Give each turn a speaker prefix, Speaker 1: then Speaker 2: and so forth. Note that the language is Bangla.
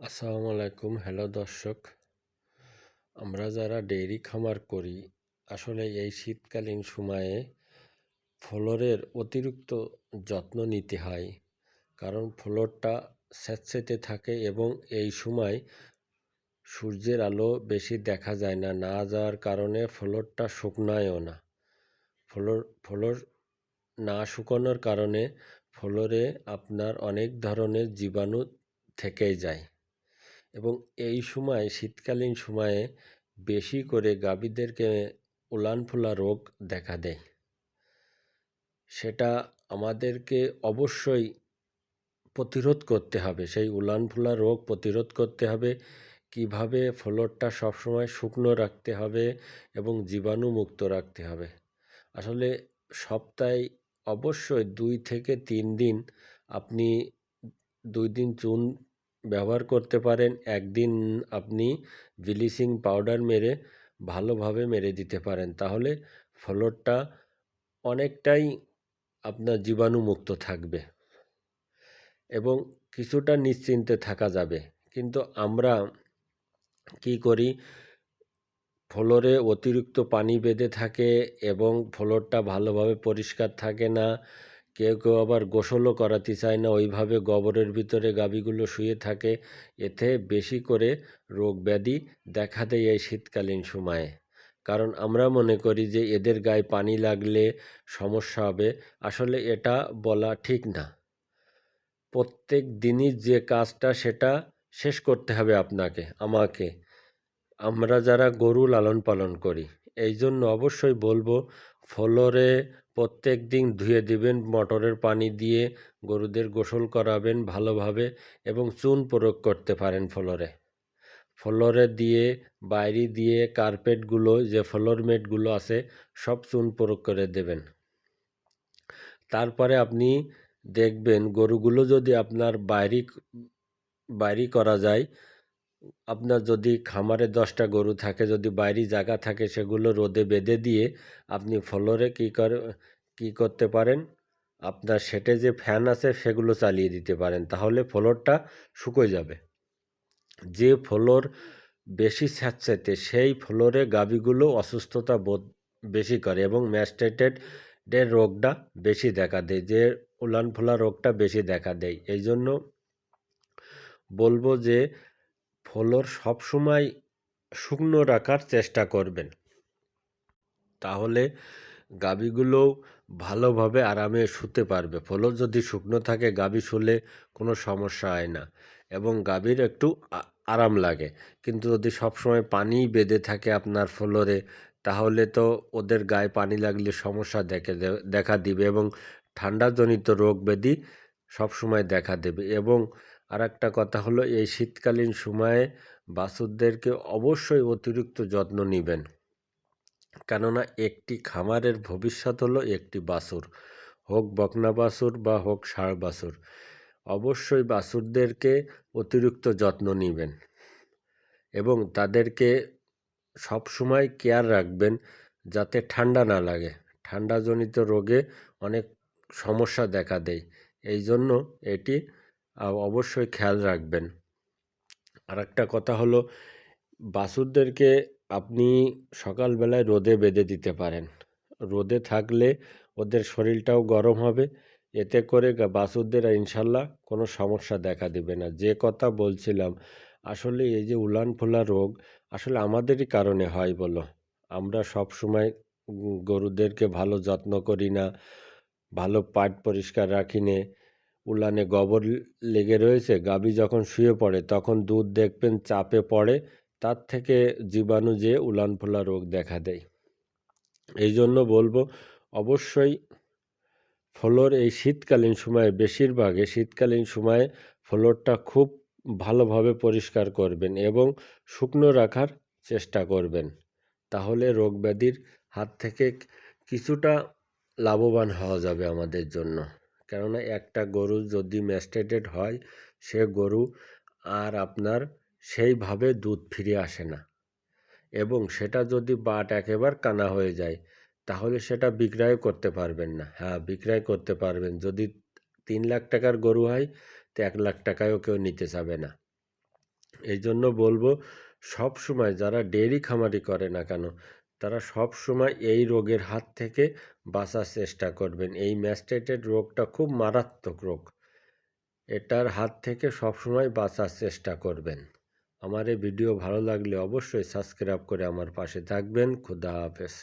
Speaker 1: আসসালামু আলাইকুম। হ্যালো দর্শক, আমরা যারা ডেইরি খামার করি, আসলে এই শীতকালীন সময়ে ফ্লোরের অতিরিক্ত যত্ন নিতে হয়, কারণ ফ্লোরটা স্যাঁতসেঁতে থাকে এবং এই সময় সূর্যের আলো বেশি দেখা যায় না না যাওয়ার কারণে ফ্লোরটা শুকনায়ও না। ফ্লোর ফ্লোর না শুকানোর কারণে ফ্লোরে আপনার অনেক ধরনের জীবাণু থেকেই যায়। এবং এই সময়, শীতকালীন সময়ে বেশি করে গাভীদেরকে উলান ফোলা রোগ দেখা দেয়। সেটা আমাদেরকে অবশ্যই প্রতিরোধ করতে হবে। সেই উলান ফোলা রোগ প্রতিরোধ করতে হবে। কীভাবে ফ্লোরটা সবসময় শুকনো রাখতে হবে এবং জীবাণুমুক্ত রাখতে হবে। আসলে সপ্তাহে অবশ্যই দুই থেকে তিন দিন আপনি দুই দিন চুন ব্যবহার করতে পারেন। একদিন আপনি ব্লিচিং পাউডার মেরে ভালোভাবে মেরে দিতে পারেন। তাহলে ফ্লোরটা অনেকটাই আপনার জীবাণুমুক্ত থাকবে এবং কিছুটা নিশ্চিন্তে থাকা যাবে। কিন্তু আমরা কি করি? ফ্লোরে অতিরিক্ত পানি বেঁধে থাকে এবং ফ্লোরটা ভালোভাবে পরিষ্কার থাকে না। কেউ কেউ আবার গোসলও করাতে চায় না। ওইভাবে গোবরের ভিতরে গাভীগুলো শুয়ে থাকে। এতে বেশি করে রোগ ব্যাধি দেখা দেয় এই শীতকালীন সময়ে। কারণ আমরা মনে করি যে এদের গায়ে পানি লাগলে সমস্যা হবে। আসলে এটা বলা ঠিক না। প্রত্যেক দিনই যে কাজটা সেটা শেষ করতে হবে আপনাকে, আমাকে। আমরা যারা গরু লালন পালন করি এই জন্য অবশ্যই বলব, ফ্লোরে প্রত্যেক দিন ধুয়ে দিবেন, মটরের পানি দিয়ে গরুদের গোসল করাবেন ভালোভাবে এবং চুন প্রয়োগ করতে পারেন ফ্লোরে। ফ্লোরে দিয়ে, বাইরে দিয়ে কার্পেটগুলো, যে ফ্লোর মেটগুলো আছে, সব চুন প্রয়োগ করে দেবেন। তারপরে আপনি দেখবেন গরুগুলো যদি আপনার বাইরে বাইরে করা যায় আপনার যদি খামারে দশটা গরু থাকে, যদি বাইরে জায়গা থাকে, সেগুলো রোদে বেঁধে দিয়ে আপনি ফ্লোরে কী করে, কী করতে পারেন? আপনার সেটে যে ফ্যান আছে, সেগুলো চালিয়ে দিতে পারেন, তাহলে ফ্লোরটা শুকোয় যাবে। যে ফ্লোর বেশি স্যাঁতস্যাঁতে সেই ফ্লোরে গাভীগুলো অসুস্থতা বোধ বেশি করে এবং ম্যাস্টেটেডের রোগটা বেশি দেখা দেয়, যে উলান ফোলা রোগটা বেশি দেখা দেয়। এই জন্য বলব যে ফ্লোর সবসময় শুকনো রাখার চেষ্টা করবেন। তাহলে গাভীগুলো ভালোভাবে আরামে শুতে পারবে। ফ্লোর যদি শুকনো থাকে, গাভী শুলে কোনো সমস্যা হয় না এবং গাভীর একটু আরাম লাগে। কিন্তু যদি সবসময় পানি বেঁধে থাকে আপনার ফ্লোরে, তাহলে তো ওদের গায়ে পানি লাগলে সমস্যা দেখে দেখা দিবে এবং ঠান্ডাজনিত রোগ ব্যাধি সবসময় দেখা দেবে এবং আর একটা কথা হলো, এই শীতকালীন সময়ে বাছুরদেরকে অবশ্যই অতিরিক্ত যত্ন নেবেন। কেননা একটি খামারের ভবিষ্যৎ হলো একটি বাছুর হোক বকনা বাছুর বা হোক ষাঁড় বাছুর অবশ্যই বাছুরদেরকে অতিরিক্ত যত্ন নেবেন এবং তাদেরকে সবসময় কেয়ার রাখবেন যাতে ঠান্ডা না লাগে। ঠান্ডাজনিত রোগে অনেক সমস্যা দেখা দেয়। এই জন্য এটি অবশ্যই খেয়াল রাখবেন। আর একটা কথা হলো বাছুরদেরকে আপনি সকালবেলায় রোদে বেঁধে দিতে পারেন। রোদে থাকলে ওদের শরীরটাও গরম হবে। এতে করে বাছুরদের ইনশাল্লাহ কোনো সমস্যা দেখা দিবে না। যে কথা বলছিলাম, আসলে এই যে উলান ফোলা রোগ, আসলে আমাদেরই কারণে হয় বলো। আমরা সব সময় গরুদেরকে ভালো যত্ন করি না, ভালো পাট পরিষ্কার রাখি নে। উলানে গোবর লেগে রয়েছে, গাভী যখন শুয়ে পড়ে তখন দুধ দেখবেন চাপে পড়ে, তার থেকে জীবাণু যে উলান ফোলা রোগ দেখা দেয়। এই জন্য বলব, অবশ্যই ফ্লোর এই শীতকালীন সময়ে বেশিরভাগে শীতকালীন সময়ে ফ্লোরটা খুব ভালোভাবে পরিষ্কার করবেন এবং শুকনো রাখার চেষ্টা করবেন। তাহলে রোগ ব্যাধির হাত থেকে কিছুটা লাভবান হওয়া যাবে আমাদের জন্য। কেননা একটা গরু যদি ম্যাস্টেটেড হয়, সে গরু আর আপনার সেইভাবে দুধ ফিরে আসে না। এবং সেটা যদি বাট একেবার কানা হয়ে যায়, তাহলে সেটা বিক্রয় করতে পারবেন না। হ্যাঁ বিক্রয় করতে পারবেন। যদি তিন লাখ টাকার গরু হয়, তো এক লাখ টাকায়ও কেউ নিতে চাবে না। এই জন্য বলব সব সময় যারা ডেয়ারি খামারি করে না কেন তারা সব সময় এই রোগের হাত থেকে বাঁচার চেষ্টা করবেন। এই ম্যাস্টেটেড রোগটা খুব মারাত্মক রোগ। এটার হাত থেকে সবসময় বাঁচার চেষ্টা করবেন। আমার এই ভিডিও ভালো লাগলে অবশ্যই সাবস্ক্রাইব করে আমার পাশে থাকবেন। খুদা হাফেজ।